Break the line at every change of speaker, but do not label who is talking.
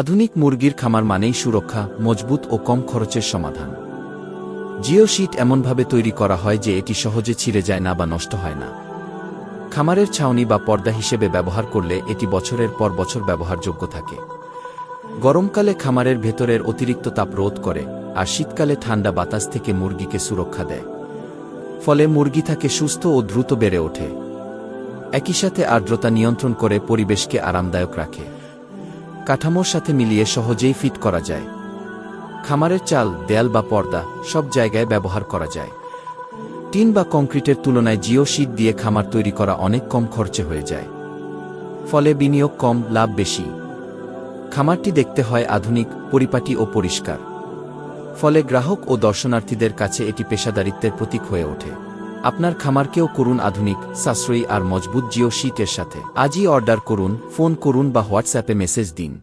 আধুনিক মুরগির খামার মানেই সুরক্ষা, মজবুত ও কম খরচের সমাধান। জিও শীট এমনভাবে তৈরি করা হয় যে এটি সহজে ছিঁড়ে যায় না বা নষ্ট হয় না। খামারের ছাউনি বা পর্দা হিসেবে ব্যবহার করলে এটি বছরের পর বছর ব্যবহারযোগ্য থাকে। গরমকালে খামারের ভেতরের অতিরিক্ত তাপ রোধ করে, আর শীতকালে ঠান্ডা বাতাস থেকে মুরগিকে সুরক্ষা দেয়। ফলে মুরগি থাকে সুস্থ ও দ্রুত বেড়ে ওঠে। একই সাথে আর্দ্রতা নিয়ন্ত্রণ করে পরিবেশকে আরামদায়ক রাখে। কাঠামোর সাথে মিলিয়ে সহজেই ফিট করা যায়। খামারের চাল, দেয়াল বা পর্দা সব জায়গায় ব্যবহার করা যায়। টিন বা কংক্রিটের তুলনায় জিও শীট দিয়ে খামার তৈরি করা অনেক কম খরচে হয়ে যায়। ফলে বিনিয়োগ কম, লাভ বেশি। খামারটি দেখতে হয় আধুনিক, পরিপাটি ও পরিষ্কার। ফলে গ্রাহক ও দর্শনার্থীদের কাছে এটি পেশাদারিত্বের প্রতীক হয়ে ওঠে। আপনার খামারকেও করুন আধুনিক, সাশ্রয়ী আর মজবুত জিও শীতের সাথে। আজই অর্ডার করুন, ফোন করুন বা হোয়াটসঅ্যাপে মেসেজ দিন।